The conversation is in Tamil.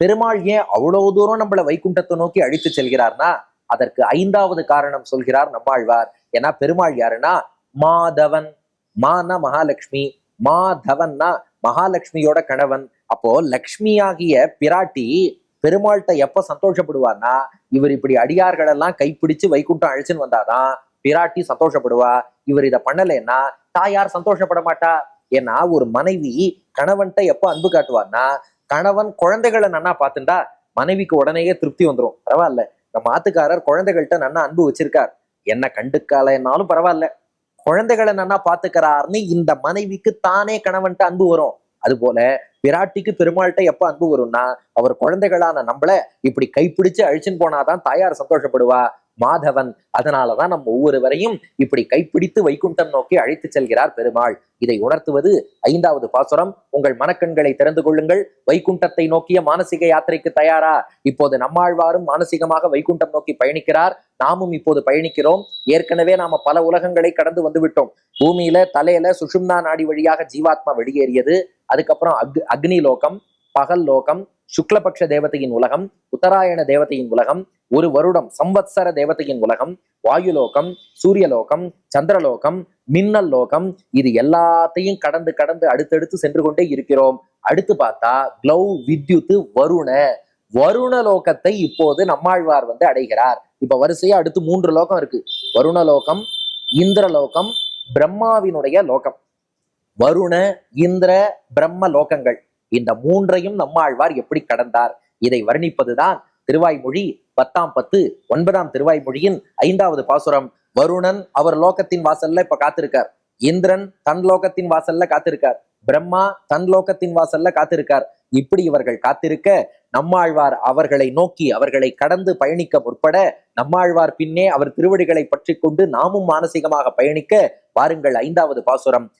பெருமாள் ஏன் அவ்வளவு தூரம் நம்மள வைகுண்டத்தை நோக்கி அழித்து செல்கிறார்னா அதற்கு ஐந்தாவது காரணம் சொல்கிறார் நம்மாழ்வார். ஏன்னா பெருமாள் யாருன்னா மாதவன் மானா மகாலட்சுமி மாதவன்னா மகாலட்சுமியோட கணவன். அப்போ லக்ஷ்மி ஆகிய பிராட்டி பெருமாள்கிட்ட எப்ப சந்தோஷப்படுவார்னா இவர் இப்படி அடியார்கள் எல்லாம் கைப்பிடிச்சு வைகுண்டம் அழிச்சுன்னு வந்தாதான் பிராட்டி சந்தோஷப்படுவா. இவர் இதை பண்ணலைன்னா தாயார் சந்தோஷப்பட மாட்டா. ஏன்னா ஒரு மனைவி கணவன்கிட்ட எப்ப அன்பு காட்டுவார்னா கணவன் குழந்தைகளை நன்னா பார்த்துண்டா மனைவிக்கு உடனேயே திருப்தி வந்துரும். பரவாயில்ல. நம்ம ஆத்துக்காரர் குழந்தைகள்கிட்ட நன்னா அன்பு வச்சிருக்கார். என்ன கண்டுக்காலனாலும் பரவாயில்ல. குழந்தைகளை நன்னா பாத்துக்கிறார்னு இந்த மனைவிக்கு தானே கணவன்கிட்ட அன்பு வரும். அது போல பிராட்டிக்கு பெருமாள்கிட்ட எப்ப அன்பு வரும்னா அவர் குழந்தைகளான நம்மள இப்படி கைப்பிடிச்சு அழிச்சுன்னு போனாதான் தாயார் சந்தோஷப்படுவா. மாதவன். அதனாலதான் நம்ம ஒவ்வொருவரையும் இப்படி கைப்பிடித்து வைகுண்டம் நோக்கி அழைத்து செல்கிறார் பெருமாள். இதை உணர்த்துவது ஐந்தாவது பாசுரம். உங்கள் மனக்கண்களை திறந்து கொள்ளுங்கள். வைகுண்டத்தை நோக்கிய மானசீக யாத்திரைக்கு தயாரா? இப்போது நம்மாழ்வாரும் மானசீகமாக வைகுண்டம் நோக்கி பயணிக்கிறார். நாமும் இப்போது பயணிக்கிறோம். ஏற்கனவே நாம பல உலகங்களை கடந்து வந்து விட்டோம் பூமியில தலையில சுஷும்னா நாடி வழியாக ஜீவாத்மா வெளியேறியது. அதுக்கப்புறம் அக் அக்னி லோகம் பகல் லோகம் சுக்லபக்ஷ தேவதையின் உலகம் உத்தராயண தேவதையின் உலகம் ஒரு வருடம் சம்பத்சர தேவதையின் உலகம் வாயுலோகம் சூரியலோகம் சந்திரலோகம் மின்னல் லோகம் இது எல்லாத்தையும் கடந்து கடந்து அடுத்தடுத்து சென்று கொண்டே இருக்கிறோம். அடுத்து பார்த்தா க்ளௌ வித்யுத்து வருண. வருண லோகத்தை இப்போது நம்மாழ்வார் வந்து அடைகிறார். இப்ப வரிசையா அடுத்து மூன்று லோகம் இருக்கு. வருணலோகம் இந்திரலோகம் பிரம்மாவினுடைய லோகம். வருண இந்திர பிரம்ம லோகங்கள். இந்த மூன்றையும் நம்மாழ்வார் எப்படி கடந்தார்? இதை வர்ணிப்பதுதான் திருவாய்மொழி பத்தாம் பத்து ஒன்பதாம் திருவாய்மொழியின் ஐந்தாவது பாசுரம். வருணன் அவர் லோகத்தின் வாசல்ல இப்ப காத்திருக்கார். இந்திரன் தன் லோகத்தின் வாசல்ல காத்திருக்கார். பிரம்மா தன் லோகத்தின் வாசல்ல காத்திருக்கார். இப்படி இவர்கள் காத்திருக்க நம்மாழ்வார் அவர்களை நோக்கி அவர்களை கடந்து பயணிக்க முற்பட நம்மாழ்வார் பின்னே அவர் திருவடிகளை பற்றி கொண்டு நாமும் மானசீகமாக பயணிக்க வாருங்கள் ஐந்தாவது பாசுரம்.